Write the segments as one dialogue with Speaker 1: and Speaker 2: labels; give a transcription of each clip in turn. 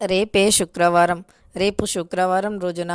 Speaker 1: రేపే శుక్రవారం. రేపు శుక్రవారం రోజున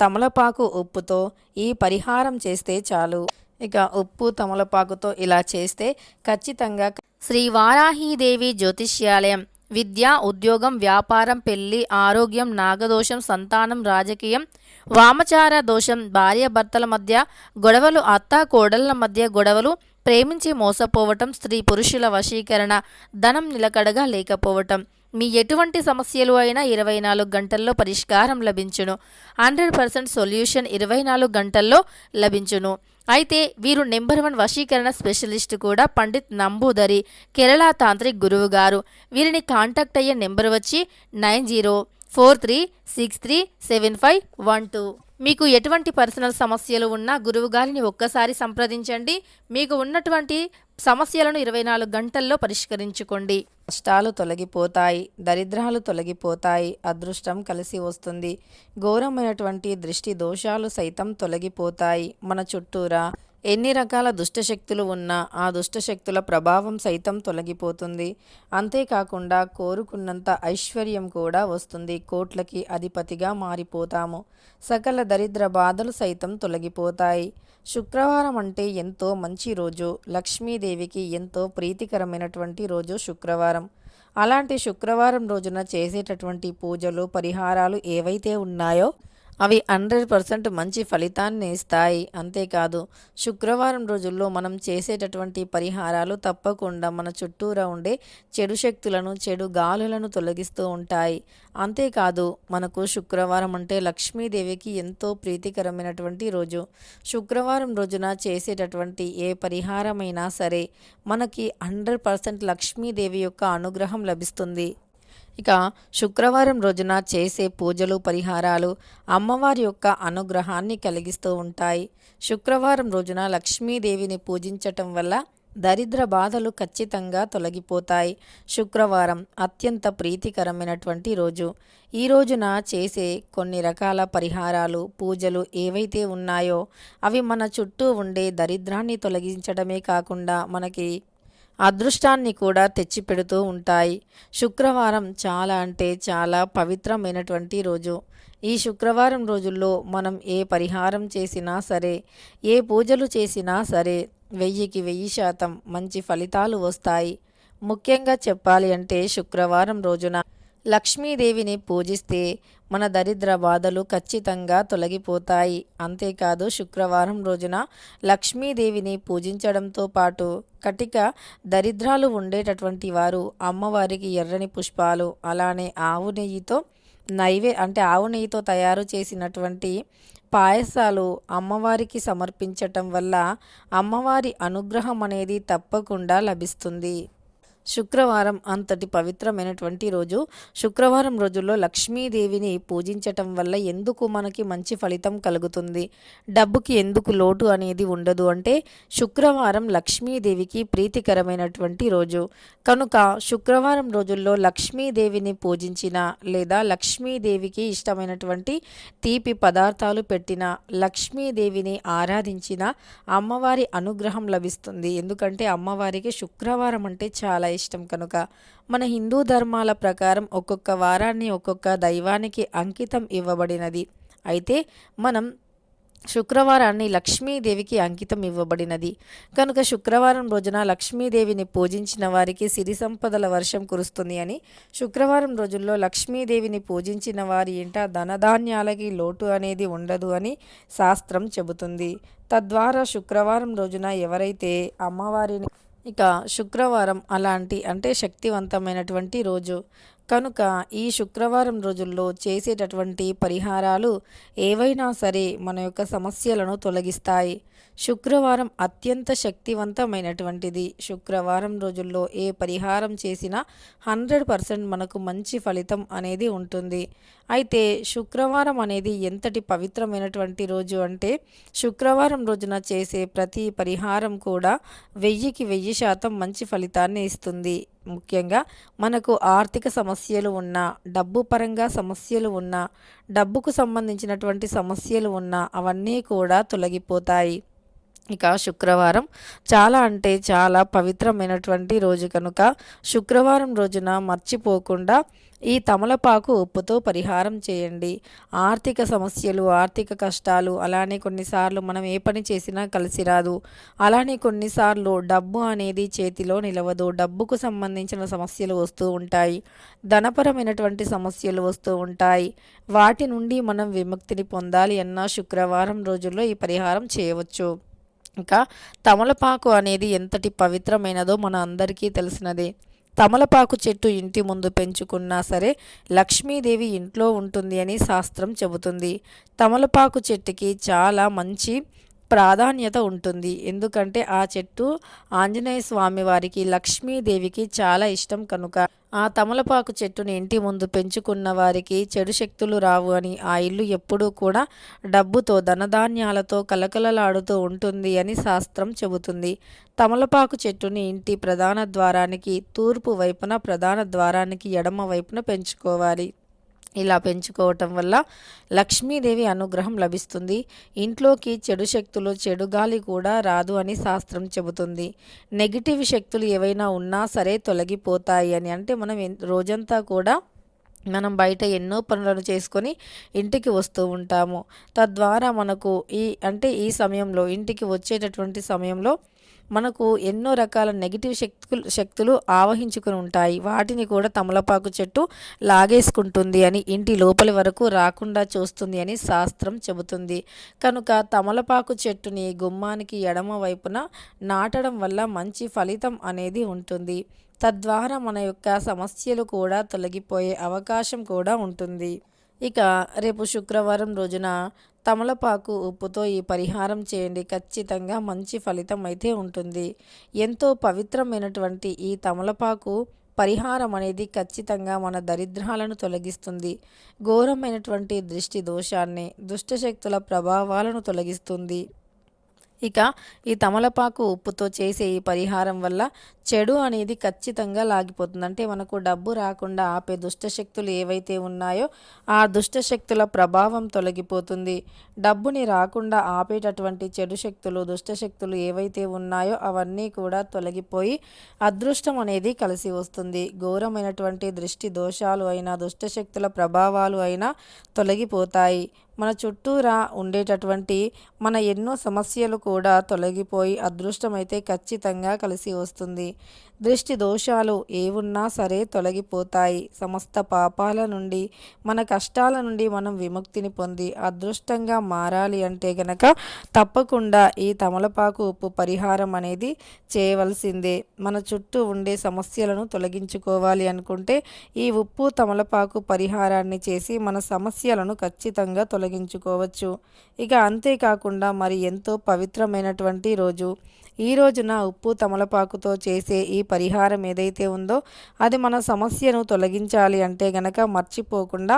Speaker 1: తమలపాకు ఉప్పుతో ఈ పరిహారం చేస్తే చాలు. ఇక ఉప్పు తమలపాకుతో ఇలా చేస్తే ఖచ్చితంగా
Speaker 2: శ్రీ వారాహీదేవి జ్యోతిష్యాలయం విద్య ఉద్యోగం వ్యాపారం పెళ్ళి ఆరోగ్యం నాగదోషం సంతానం రాజకీయం వామచార దోషం భార్య భర్తల మధ్య గొడవలు అత్త కోడళ్ళ మధ్య గొడవలు ప్రేమించి మోసపోవటం స్త్రీ పురుషుల వశీకరణ ధనం నిలకడగా లేకపోవటం మీ ఎటువంటి సమస్యలు అయినా ఇరవై నాలుగు గంటల్లో పరిష్కారం లభించును. హండ్రెడ్ పర్సెంట్ సొల్యూషన్ ఇరవై నాలుగు గంటల్లో లభించును. అయితే వీరు నెంబర్ వన్ వశీకరణ స్పెషలిస్ట్ కూడా పండిత్ నంబూదరి కేరళ తాంత్రిక్ గురువు గారు. వీరిని కాంటాక్ట్ అయ్యే నెంబర్ వచ్చి nine zero four three six three seven five one two. మీకు ఎటువంటి పర్సనల్ సమస్యలు ఉన్నా గురువు గారిని ఒక్కసారి సంప్రదించండి. మీకు ఉన్నటువంటి సమస్యలను ఇరవై నాలుగు గంటల్లో పరిష్కరించుకోండి.
Speaker 1: కష్టాలు తొలగిపోతాయి దరిద్రాలు తొలగిపోతాయి అదృష్టం కలిసి వస్తుంది. ఘోరమైనటువంటి దృష్టి దోషాలు సైతం తొలగిపోతాయి. మన చుట్టూరా ఎన్ని రకాల దుష్టశక్తులు ఉన్నా ఆ దుష్టశక్తుల ప్రభావం సైతం తొలగిపోతుంది. అంతేకాకుండా కోరుకున్నంత ఐశ్వర్యం కూడా వస్తుంది. కోట్లకి అధిపతిగా మారిపోతాము. సకల దరిద్ర బాధలు సైతం తొలగిపోతాయి. శుక్రవారం అంటే ఎంతో మంచి రోజు. లక్ష్మీదేవికి ఎంతో ప్రీతికరమైనటువంటి రోజు శుక్రవారం. అలాంటి శుక్రవారం రోజున చేసేటటువంటి పూజలు పరిహారాలు ఏవైతే ఉన్నాయో అవి హండ్రెడ్ పర్సెంట్ మంచి ఫలితాన్ని ఇస్తాయి. అంతేకాదు శుక్రవారం రోజుల్లో మనం చేసేటటువంటి పరిహారాలు తప్పకుండా మన చుట్టూరా ఉండే చెడు శక్తులను చెడు గాలులను తొలగిస్తూ ఉంటాయి. అంతేకాదు మనకు శుక్రవారం అంటే లక్ష్మీదేవికి ఎంతో ప్రీతికరమైనటువంటి రోజు. శుక్రవారం రోజున చేసేటటువంటి ఏ పరిహారమైనా సరే మనకి హండ్రెడ్ పర్సెంట్ లక్ష్మీదేవి యొక్క అనుగ్రహం లభిస్తుంది. ఇక శుక్రవారం రోజున చేసే పూజలు పరిహారాలు అమ్మవారి యొక్క అనుగ్రహాన్ని కలిగిస్తూ ఉంటాయి. శుక్రవారం రోజున లక్ష్మీదేవిని పూజించటం వల్ల దరిద్ర బాధలు ఖచ్చితంగా తొలగిపోతాయి. శుక్రవారం అత్యంత ప్రీతికరమైనటువంటి రోజు. ఈ రోజున చేసే కొన్ని రకాల పరిహారాలు పూజలు ఏవైతే ఉన్నాయో అవి మన చుట్టూ ఉండే దరిద్రాన్ని తొలగించడమే కాకుండా మనకి అదృష్టాన్ని కూడా తెచ్చిపెడుతూ ఉంటాయి. శుక్రవారం చాలా అంటే చాలా పవిత్రమైనటువంటి రోజు. ఈ శుక్రవారం రోజుల్లో మనం ఏ పరిహారం చేసినా సరే ఏ పూజలు చేసినా సరే వెయ్యికి వెయ్యి శాతం మంచి ఫలితాలు వస్తాయి. ముఖ్యంగా చెప్పాలి అంటే శుక్రవారం రోజున లక్ష్మీదేవిని పూజిస్తే మన దరిద్ర బాధలు ఖచ్చితంగా తొలగిపోతాయి. అంతేకాదు శుక్రవారం రోజున లక్ష్మీదేవిని పూజించడంతో పాటు కటిక దరిద్రాలు ఉండేటటువంటి వారు అమ్మవారికి ఎర్రని పుష్పాలు అలానే ఆవు నెయ్యితో నైవే అంటే ఆవు నెయ్యితో తయారు చేసినటువంటి పాయసాలు అమ్మవారికి సమర్పించటం వల్ల అమ్మవారి అనుగ్రహం అనేది తప్పకుండా లభిస్తుంది. శుక్రవారం అంతటి పవిత్రమైనటువంటి రోజు. శుక్రవారం రోజుల్లో లక్ష్మీదేవిని పూజించటం వల్ల ఎందుకు మనకి మంచి ఫలితం కలుగుతుంది? డబ్బుకి ఎందుకు లోటు అనేది ఉండదు అంటే శుక్రవారం లక్ష్మీదేవికి ప్రీతికరమైనటువంటి రోజు. కనుక శుక్రవారం రోజుల్లో లక్ష్మీదేవిని పూజించిన లేదా లక్ష్మీదేవికి ఇష్టమైనటువంటి తీపి పదార్థాలు పెట్టిన లక్ష్మీదేవిని ఆరాధించిన అమ్మవారి అనుగ్రహం లభిస్తుంది. ఎందుకంటే అమ్మవారికి శుక్రవారం అంటే చాలా ఇష్టం కనుక మన హిందూ ధర్మాల ప్రకారం ఒక్కొక్క వారాన్ని ఒక్కొక్క దైవానికి అంకితం ఇవ్వబడినది. అయితే మనం శుక్రవారాన్ని లక్ష్మీదేవికి అంకితం ఇవ్వబడినది. కనుక శుక్రవారం రోజున లక్ష్మీదేవిని పూజించిన వారికి సిరి సంపదల వర్షం కురుస్తుంది అని శుక్రవారం రోజుల్లో లక్ష్మీదేవిని పూజించిన వారి ఇంట ధనధాన్యాలకి లోటు అనేది ఉండదు అని శాస్త్రం చెబుతుంది. తద్వారా శుక్రవారం రోజున ఎవరైతే అమ్మవారిని ఇక శుక్రవారం అలాంటి అంటే శక్తివంతమైనటువంటి రోజు. కనుక ఈ శుక్రవారం రోజుల్లో చేసేటటువంటి పరిహారాలు ఏవైనా సరే మన యొక్క సమస్యలను తొలగిస్తాయి. శుక్రవారం అత్యంత శక్తివంతమైనటువంటిది. శుక్రవారం రోజుల్లో ఏ పరిహారం చేసినా హండ్రెడ్ పర్సెంట్ మనకు మంచి ఫలితం అనేది ఉంటుంది. అయితే శుక్రవారం అనేది ఎంతటి పవిత్రమైనటువంటి రోజు అంటే శుక్రవారం రోజున చేసే ప్రతి పరిహారం కూడా వెయ్యికి వెయ్యి శాతం మంచి ఫలితాన్ని ఇస్తుంది. ముఖ్యంగా మనకు ఆర్థిక సమస్యలు ఉన్నా డబ్బు పరంగా సమస్యలు ఉన్నా డబ్బుకు సంబంధించినటువంటి సమస్యలు ఉన్నా అవన్నీ కూడా తొలగిపోతాయి. ఇక శుక్రవారం చాలా అంటే చాలా పవిత్రమైనటువంటి రోజు కనుక శుక్రవారం రోజున మర్చిపోకుండా ఈ తమలపాకు ఉప్పుతో పరిహారం చేయండి. ఆర్థిక సమస్యలు ఆర్థిక కష్టాలు అలానే కొన్నిసార్లు మనం ఏ పని చేసినా కలిసి రాదు. అలానే కొన్నిసార్లు డబ్బు అనేది చేతిలో నిలవదు. డబ్బుకు సంబంధించిన సమస్యలు వస్తూ ఉంటాయి. ధనపరమైనటువంటి సమస్యలు వస్తూ ఉంటాయి. వాటి నుండి మనం విముక్తిని పొందాలి అన్న శుక్రవారం రోజుల్లో ఈ పరిహారం చేయవచ్చు. ఇంకా తమలపాకు అనేది ఎంతటి పవిత్రమైనదో మన అందరికీ తెలిసినదే. తమలపాకు చెట్టు ఇంటి ముందు పెంచుకున్నా సరే లక్ష్మీదేవి ఇంట్లో ఉంటుంది అని శాస్త్రం చెబుతుంది. తమలపాకు చెట్టుకి చాలా మంచి ప్రాధాన్యత ఉంటుంది. ఎందుకంటే ఆ చెట్టు ఆంజనేయ స్వామి వారికి లక్ష్మీదేవికి చాలా ఇష్టం కనుక ఆ తమలపాకు చెట్టుని ఇంటి ముందు పెంచుకున్న వారికి చెడు శక్తులు రావు అని ఆ ఇల్లు ఎప్పుడూ కూడా డబ్బుతో ధనధాన్యాలతో కలకలలాడుతూ ఉంటుంది అని శాస్త్రం చెబుతుంది. తమలపాకు చెట్టుని ఇంటి ప్రధాన ద్వారానికి తూర్పు వైపున ప్రధాన ద్వారానికి ఎడమ వైపున పెంచుకోవాలి. ఇలా పెంచుకోవటం వల్ల లక్ష్మీదేవి అనుగ్రహం లభిస్తుంది. ఇంట్లోకి చెడు శక్తులు చెడు గాలి కూడా రాదు అని శాస్త్రం చెబుతుంది. నెగిటివ్ శక్తులు ఏవైనా ఉన్నా సరే తొలగిపోతాయి అని. అంటే మనం రోజంతా కూడా మనం బయట ఎన్నో పనులను చేసుకొని ఇంటికి వస్తూ ఉంటాము. తద్వారా మనకు ఈ అంటే ఈ సమయంలో ఇంటికి వచ్చేటటువంటి సమయంలో మనకు ఎన్నో రకాల నెగిటివ్ శక్తులు శక్తులు ఆవహించుకుని ఉంటాయి. వాటిని కూడా తమలపాకు చెట్టు లాగేసుకుంటుంది అని ఇంటి లోపలి వరకు రాకుండా చూస్తుంది అని శాస్త్రం చెబుతుంది. కనుక తమలపాకు చెట్టుని గుమ్మానికి ఎడమ వైపున నాటడం వల్ల మంచి ఫలితం అనేది ఉంటుంది. తద్వారా మన యొక్క సమస్యలు కూడా తొలగిపోయే అవకాశం కూడా ఉంటుంది. ఇక రేపు శుక్రవారం రోజున తమలపాకు ఉప్పుతో ఈ పరిహారం చేయండి. ఖచ్చితంగా మంచి ఫలితం అయితే ఉంటుంది. ఎంతో పవిత్రమైనటువంటి ఈ తమలపాకు పరిహారం అనేది ఖచ్చితంగా మన దరిద్రాలను తొలగిస్తుంది. ఘోరమైనటువంటి దృష్టి దోషాన్ని దుష్టశక్తుల ప్రభావాలను తొలగిస్తుంది. ఇక ఈ తమలపాకు ఉప్పుతో చేసే ఈ పరిహారం వల్ల చెడు అనేది ఖచ్చితంగా లాగిపోతుంది. అంటే మనకు డబ్బు రాకుండా ఆపే దుష్టశక్తులు ఏవైతే ఉన్నాయో ఆ దుష్టశక్తుల ప్రభావం తొలగిపోతుంది. డబ్బుని రాకుండా ఆపేటటువంటి చెడు శక్తులు దుష్టశక్తులు ఏవైతే ఉన్నాయో అవన్నీ కూడా తొలగిపోయి అదృష్టం అనేది కలిసి వస్తుంది. ఘోరమైనటువంటి దృష్టి దోషాలు అయినా దుష్టశక్తుల ప్రభావాలు అయినా తొలగిపోతాయి. మన చుట్టూరా ఉండేటటువంటి మన ఎన్నో సమస్యలు కూడా తొలగిపోయి అదృష్టమైతే ఖచ్చితంగా కలిసి వస్తుంది. దృష్టి దోషాలు ఏవున్నా సరే తొలగిపోతాయి. సమస్త పాపాల నుండి మన కష్టాల నుండి మనం విముక్తిని పొంది అదృష్టంగా మారాలి అంటే గనక తప్పకుండా ఈ తమలపాకు ఉప్పు పరిహారం అనేది చేయవలసిందే. మన చుట్టూ ఉండే సమస్యలను తొలగించుకోవాలి అనుకుంటే ఈ ఉప్పు తమలపాకు పరిహారాన్ని చేసి మన సమస్యలను ఖచ్చితంగా తొలగి తొలగించుకోవచ్చు. ఇక అంతేకాకుండా మరి ఎంతో పవిత్రమైనటువంటి రోజు. ఈ రోజున ఉప్పు తమలపాకుతో చేసే ఈ పరిహారం ఏదైతే ఉందో అది మన సమస్యను తొలగించాలి అంటే గనక మర్చిపోకుండా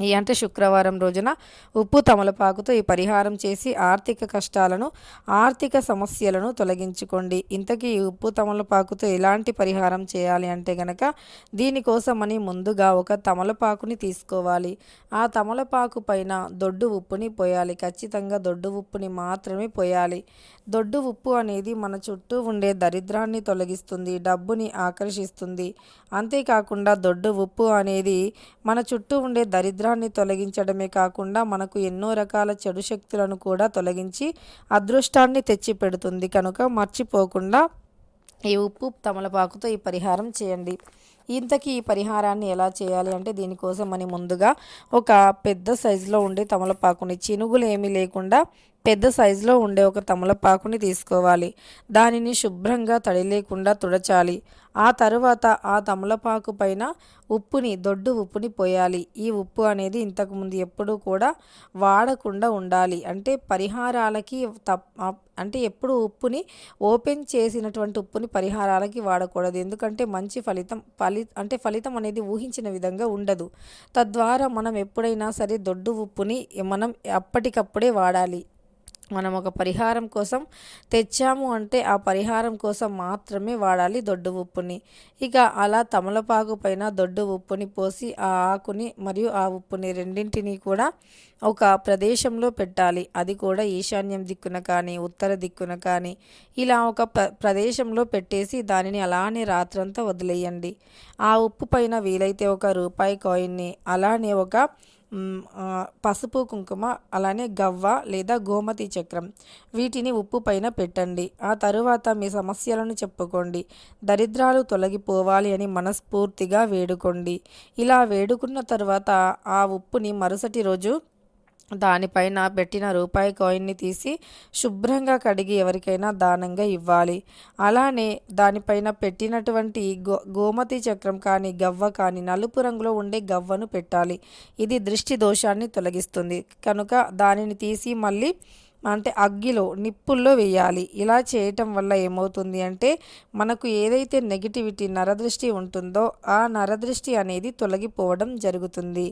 Speaker 1: ఈ అంటే శుక్రవారం రోజున ఉప్పు తమలపాకుతో ఈ పరిహారం చేసి ఆర్థిక కష్టాలను ఆర్థిక సమస్యలను తొలగించుకోండి. ఇంతకీ ఈ ఉప్పు తమలపాకుతో ఎలాంటి పరిహారం చేయాలి అంటే గనక దీనికోసమని ముందుగా ఒక తమలపాకుని తీసుకోవాలి. ఆ తమలపాకు పైన దొడ్డు ఉప్పుని పోయాలి. ఖచ్చితంగా దొడ్డు ఉప్పుని మాత్రమే పోయాలి. దొడ్డు ఉప్పు అనేది మన చుట్టూ ఉండే దరిద్రాన్ని తొలగిస్తుంది డబ్బుని ఆకర్షిస్తుంది. అంతేకాకుండా దొడ్డు ఉప్పు అనేది మన చుట్టూ ఉండే దరిద్రాన్ని తొలగించడమే కాకుండా మనకు ఎన్నో రకాల చెడు శక్తులను కూడా తొలగించి అదృష్టాన్ని తెచ్చి పెడుతుంది కనుక మర్చిపోకుండా ఈ ఉప్పు తమలపాకుతో ఈ పరిహారం చేయండి. ఇంతకీ ఈ పరిహారాన్ని ఎలా చేయాలి అంటే దీనికోసం అని ముందుగా ఒక పెద్ద సైజులో ఉండే తమలపాకుని చినుగులు ఏమీ లేకుండా పెద్ద సైజులో ఉండే ఒక తమలపాకుని తీసుకోవాలి. దానిని శుభ్రంగా తడి లేకుండా తుడచాలి. ఆ తరువాత ఆ తమలపాకు పైన ఉప్పుని దొడ్డు ఉప్పుని పోయాలి. ఈ ఉప్పు అనేది ఇంతకుముందు ఎప్పుడూ కూడా వాడకుండా ఉండాలి. అంటే పరిహారాలకి తప్ అంటే ఎప్పుడు ఉప్పుని ఓపెన్ చేసినటువంటి ఉప్పుని పరిహారాలకి వాడకూడదు. ఎందుకంటే మంచి ఫలితం ఫలి అంటే ఫలితం అనేది ఊహించిన విధంగా ఉండదు. తద్వారా మనం ఎప్పుడైనా సరే దొడ్డు ఉప్పుని మనం అప్పటికప్పుడే వాడాలి. మనం ఒక పరిహారం కోసం తెచ్చాము అంటే ఆ పరిహారం కోసం మాత్రమే వాడాలి దొడ్డు ఉప్పుని. ఇక అలా తమలపాకు పైన దొడ్డు ఉప్పుని పోసి ఆ ఆకుని మరియు ఆ ఉప్పుని రెండింటిని కూడా ఒక ప్రదేశంలో పెట్టాలి. అది కూడా ఈశాన్యం దిక్కున కానీ ఉత్తర దిక్కున కానీ ఇలా ఒక ప్ర ప్రదేశంలో పెట్టేసి దానిని అలానే రాత్రంతా వదిలేయండి. ఆ ఉప్పు పైన వీలైతే ఒక రూపాయి కాయిన్ని అలానే ఒక పసుపు కుంకుమ అలానే గవ్వ లేదా గోమతి చక్రం. వీటిని ఉప్పు పైన పెట్టండి. ఆ తరువాత మీ సమస్యలను చెప్పుకోండి. దరిద్రాలు తొలగిపోవాలి అని మనస్ఫూర్తిగా వేడుకోండి. ఇలా వేడుకున్న తర్వాత ఆ ఉప్పుని మరుసటి రోజు దానిపైన పెట్టిన రూపాయి కాయిన్ని తీసి శుభ్రంగా కడిగి ఎవరికైనా దానంగా ఇవ్వాలి. అలానే దానిపైన పెట్టినటువంటి గో గోమతి చక్రం కానీ గవ్వ కానీ నలుపు రంగులో ఉండే గవ్వను పెట్టాలి. ఇది దృష్టి దోషాన్ని తొలగిస్తుంది. కనుక దానిని తీసి మళ్ళీ అంటే అగ్గిలో నిప్పుల్లో వేయాలి. ఇలా చేయటం వల్ల ఏమవుతుంది అంటే మనకు ఏదైతే నెగిటివిటీ నరదృష్టి ఉంటుందో ఆ నరదృష్టి అనేది తొలగిపోవడం జరుగుతుంది.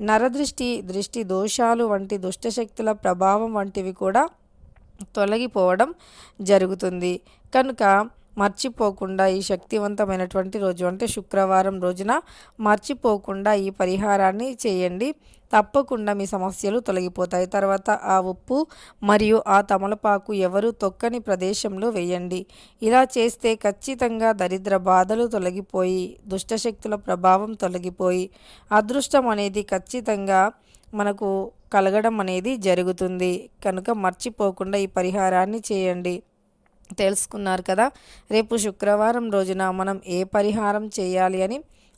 Speaker 1: నరదృష్టి దృష్టి దోషాలు వంటి దుష్టశక్తుల ప్రభావం వంటివి కూడా తొలగిపోవడం జరుగుతుంది. కనుక మర్చిపోకుండా ఈ శక్తివంతమైనటువంటి రోజు అంటే శుక్రవారం రోజున మర్చిపోకుండా ఈ పరిహారాన్ని చేయండి. తప్పకుండా మీ సమస్యలు తొలగిపోతాయి. తర్వాత ఆ ఉప్పు మరియు ఆ తమలపాకు ఎవరు తొక్కని ప్రదేశంలో వేయండి. ఇలా చేస్తే ఖచ్చితంగా దరిద్ర బాధలు తొలగిపోయి దుష్టశక్తుల ప్రభావం తొలగిపోయి అదృష్టం అనేది ఖచ్చితంగా మనకు కలగడం అనేది జరుగుతుంది. కనుక మర్చిపోకుండా ఈ పరిహారాన్ని చేయండి. తెలుసుకున్నారు కదా? రేపు శుక్రవారం రోజున మనం ఏ పరిహారం చేయాలి అని